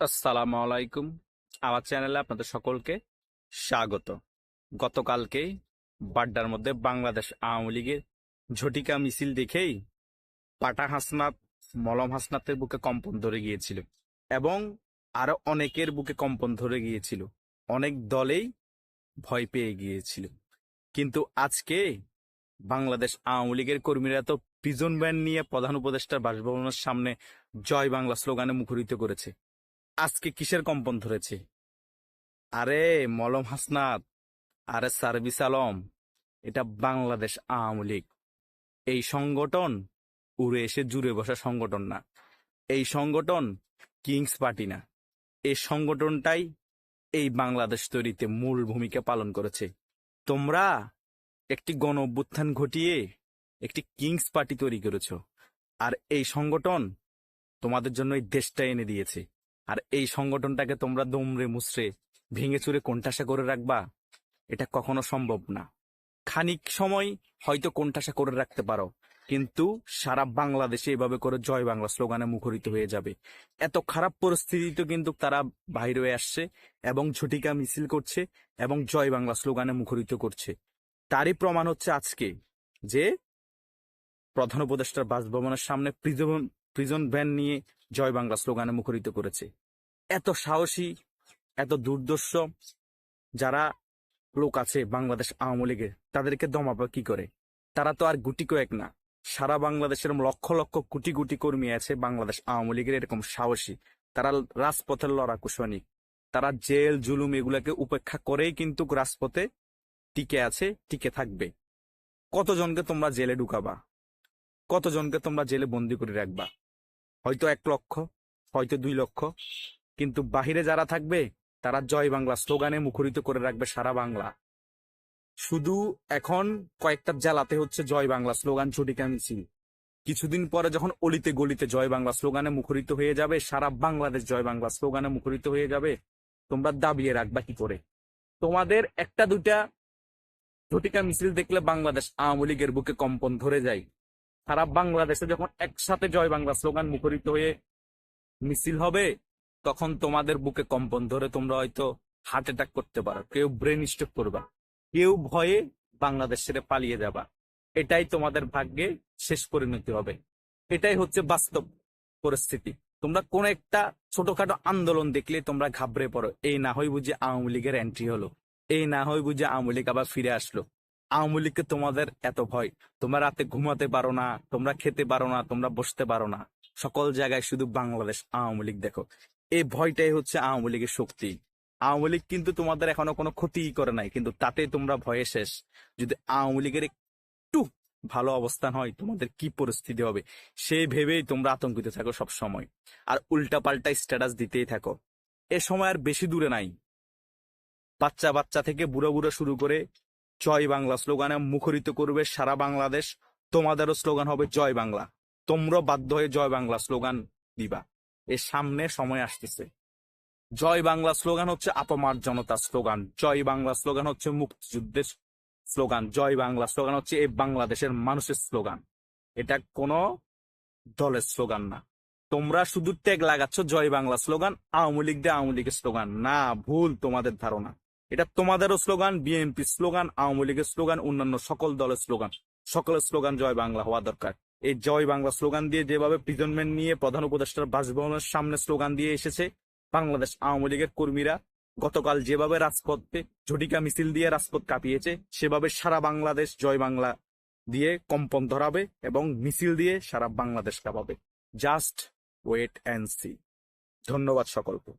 আসসালামু আলাইকুম আমার চ্যানেলে আপনাদের সকলকে স্বাগত। গতকালকে বাড্ডার মধ্যে বাংলাদেশ আওয়ামী লীগের ঝটিকা মিছিল দেখেই পাটা হাসনাত, মলম হাসনাতের বুকে কম্পন ধরে গিয়েছিল এবং আরও অনেকের বুকে কম্পন ধরে গিয়েছিল। অনেক দলেই ভয় পেয়ে গিয়েছিল। কিন্তু আজকে বাংলাদেশ আওয়ামী লীগের কর্মীরা তো প্রিজন ব্যান্ড নিয়ে প্রধান উপদেষ্টার বাসভবনের সামনে জয় বাংলা স্লোগানে মুখরিত করেছে। আজকে কিসের কম্পন ধরেছে? আরে, মলম হাসনাত। আরে সার্ভিস আলম, এটা বাংলাদেশ আওয়ামী লীগ। এই সংগঠন উড়ে এসে জুড়ে বসা সংগঠন না। এই সংগঠন কিংস পার্টি না। এই সংগঠনটাই এই বাংলাদেশ তৈরিতে মূল ভূমিকা পালন করেছে। তোমরা একটি গণ অভ্যুত্থান ঘটিয়ে একটি কিংস পার্টি তৈরি করেছ। আর এই সংগঠন তোমাদের জন্য এই দেশটা এনে দিয়েছে। আর এই সংগঠনটাকে তোমরা দমড়ে মুচড়ে ভেঙে চুরে কোণঠাসা করে রাখবা, এটা কখনো সম্ভব না। খানিক সময় হয়তো কোণঠাসা করে রাখতে পারো, কিন্তু সারা বাংলাদেশে এভাবে করে জয় বাংলা স্লোগানে মুখরিত হয়ে যাবে। এত খারাপ পরিস্থিতিতে কিন্তু তারা বাইরে হয়ে আসছে এবং ঝটিকা মিছিল করছে এবং জয় বাংলা স্লোগানে মুখরিত করছে। তারই প্রমাণ হচ্ছে আজকে যে প্রধান উপদেষ্টার বাসভবনের সামনে প্রিজন ভ্যান নিয়ে জয় বাংলা স্লোগানে মুখরিত করেছে। এত সাহসী, এত দুর্দর্শ যারা লোক আছে বাংলাদেশ আওয়ামী লীগের, তাদেরকে দমাবে কি করে? তারা তো আর গুটি কয়েক না। সারা বাংলাদেশের লক্ষ লক্ষ কোটি কোটি কর্মী আছে বাংলাদেশ আওয়ামী লীগের এরকম সাহসী। তারা রাজপথের লড়াকু সৈনিক। তারা জেল, জুলুম এগুলাকে উপেক্ষা করেই কিন্তু রাজপথে টিকে আছে, টিকে থাকবে। কতজনকে তোমরা জেলে ঢুকাবা? কতজনকে তোমরা জেলে বন্দি করে রাখবা? হয়তো এক লক্ষ, হয়তো দুই লক্ষ। কিন্তু বাহিরে যারা থাকবে, তারা জয় বাংলা স্লোগানে মুখরিত করে রাখবে সারা বাংলা। শুধু এখন কয়েকটা জেলাতে হচ্ছে জয় বাংলা স্লোগান ছুটিকা মিছিল কিছুদিন পরে যখন অলিতে গলিতে জয় বাংলা স্লোগানে মুখরিত হয়ে যাবে, সারা বাংলাদেশ জয় বাংলা স্লোগানে মুখরিত হয়ে যাবে, তোমরা দাবিয়ে রাখবা কি করে? তোমাদের একটা দুটা ঝটিকা মিছিল দেখলে বাংলাদেশ আওয়ামী লীগের বুকে কম্পন ধরে যায়। সারা বাংলাদেশে যখন একসাথে জয় বাংলা স্লোগান মুখরিত হয়ে মিছিল হবে, তখন তোমাদের বুকে কম্পন ধরে তোমরা হয়তো হার্ট অ্যাটাক করতে পারো। কেউ ব্রেন স্ট্রোক করবা, কেউ ভয়ে বাংলাদেশ ছেড়ে পালিয়ে যাবা। এটাই তোমাদের ভাগ্যে শেষ পরিণতি হবে। এটাই হচ্ছে বাস্তব পরিস্থিতি। তোমরা কোন একটা ছোটখাটো আন্দোলন দেখলে তোমরা ঘাবড়ে পড়ো। এই না হয় বুঝে আওয়ামী লীগের এন্ট্রি হলো। এই না হয় বুঝে আওয়ামী লীগ আবার ফিরে আসলো। আওয়ামী লীগকে তোমাদের এত ভয়। তোমরা রাতে ঘুমাতে পারো না, তোমরা খেতে পারো না, তোমরা বসতে পারো না। সকল জায়গায় শুধু বাংলাদেশ আওয়ামী লীগ দেখো। এই ভয়টাই হচ্ছে আওয়ামী লীগের শক্তি। আওয়ামী লীগ কিন্তু তোমাদের এখনও কোনো ক্ষতি করে নাই, কিন্তু তাতে তোমরা ভয়ে শেষ। যদি আওয়ামী লীগের একটু ভালো অবস্থান হয়, তোমাদের কি পরিস্থিতি হবে? সেই ভেবেই তোমরা আতঙ্কিত থাকো সব সময় আর উল্টা পাল্টা স্ট্যাটাস দিতেই থাকো। এ সময় আর বেশি দূরে নাই। বাচ্চা বাচ্চা থেকে বুড়ো বুড়ো শুরু করে জয় বাংলা স্লোগানে মুখরিত করবে সারা বাংলাদেশ। তোমাদেরও স্লোগান হবে জয় বাংলা। তোমরা বাধ্য হয়ে জয় বাংলা স্লোগান দিবা। এর সামনে সময় আসতেছে। জয় বাংলা স্লোগান হচ্ছে আপমার জনতা স্লোগান। জয় বাংলা স্লোগান হচ্ছে মুক্তিযুদ্ধের স্লোগান। জয় বাংলা স্লোগান হচ্ছে এই বাংলাদেশের মানুষের স্লোগান। এটা কোনো দলের স্লোগান না। তোমরা শুধু ট্যাগ লাগাচ্ছ জয় বাংলা স্লোগান, আওয়ামী লীগ দিয়ে আওয়ামী লীগের স্লোগান। না, ভুল তোমাদের ধারণা। এটা তোমাদেরও স্লোগান, বিএনপি স্লোগান, আওয়ামী লীগের স্লোগান, অন্যান্য সকল দলের স্লোগান। সকলের স্লোগান জয় বাংলা হওয়া দরকার। এই জয় বাংলা স্লোগান দিয়ে যেভাবে প্রিজনমেন্ট নিয়ে প্রধান উপদেষ্টার বাসভবনের সামনে স্লোগান দিয়ে এসেছে, বাংলাদেশ আওয়ামী লীগের কর্মীরা গতকাল যেভাবে রাজপথে ঝটিকা মিছিল দিয়ে রাজপথ কাঁপিয়েছে, সেভাবে সারা বাংলাদেশ জয় বাংলা দিয়ে কম্পন ধরাবে এবং মিছিল দিয়ে সারা বাংলাদেশ কাঁপাবে। জাস্ট ওয়েট অ্যান্ড সি ধন্যবাদ সকলকে।